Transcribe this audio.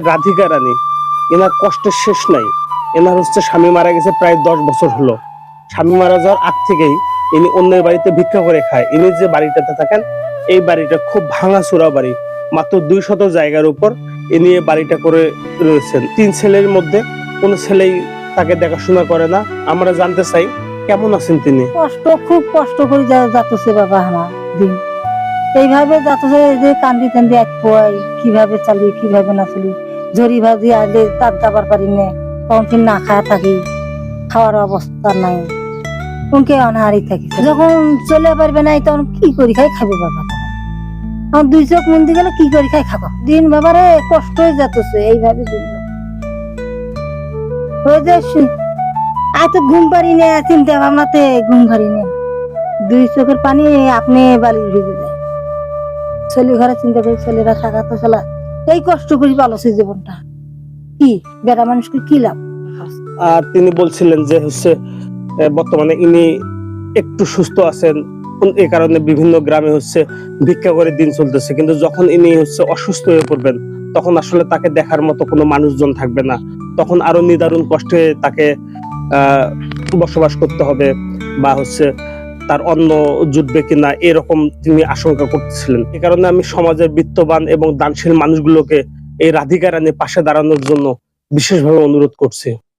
রাধিকা রানী। এনার কষ্টের শেষ নাই। এনার হচ্ছে স্বামী মারা গেছে প্রায় দশ বছর হলো। স্বামী মারা যাওয়ার আগ থেকেই ইনি অন্যের বাড়িতে ভিক্ষা করে খায়। ইনি যে বাড়িটাতে থাকেন, এই বাড়িটা খুব ভাঙাচোরা বাড়ি। মাত্র দুই শত জায়গার উপর ইনি এই বাড়িটা করে রয়েছেন। তিন ছেলের মধ্যে কোনো ছেলেই তাকে দেখাশোনা করে না। আমরা জানতে চাই, কেমন আছেন তিনি? কষ্ট, খুব কষ্ট করে যা- যাতেছে বাবা আমার দিন। এইভাবে এই যে কান্দি কান্দি এক পোয়াই কীভাবে চালি, কীভাবে না চলি। জরি ভাজি আলে তার যাবার পারি নে, তখন না খাওয়া থাকি, খাওয়ার অবস্থা নাই। কোনকে অনাহারি থাকি। যখন চলে পারবে নাই, তখন কি করি খাই খাবে বাবা? আমার দুই চোখ মন্দি গেলে কি করি খাই খাব? দিন বাবারে কষ্ট হয়ে যাতেছে এইভাবে দিন। যাবে। ওই যে শু- আয় তো ঘুম পারি না, চিন্তা ভাবনাতে ঘুম পারি না। দুই চোখের পানি আপনি বালি ভিজে যায়। ছেলে ঘরে চিন্তা করি, ছেলেরা থাকা তো চলা এই কষ্ট করি পালছি জীবনটা। কি? বেড়া মানুষকে কি লাভ? আর তিনি বলছিলেন যে হচ্ছে বর্তমানে ইনি একটু সুস্থ আছেন। এই কারণে বিভিন্ন গ্রামে হচ্ছে ভিক্ষা করে দিন চলতেছে। কিন্তু যখন ইনি হচ্ছে অসুস্থ হয়ে পড়বেন, তখন আসলে তাকে দেখার মতো কোনো মানুষজন থাকবে না। তখন আরও নিদারুণ কষ্টে তাকে বসবাস করতে হবে বা হচ্ছে তার অন্য জুটবে কিনা এরকম তিনি আশঙ্কা করতেছিলেন। এ কারণে আমি সমাজের বিত্তবান এবং দানশীল মানুষগুলোকে এই রাধিকা রানীর পাশে দাঁড়ানোর জন্য বিশেষভাবে অনুরোধ করছি।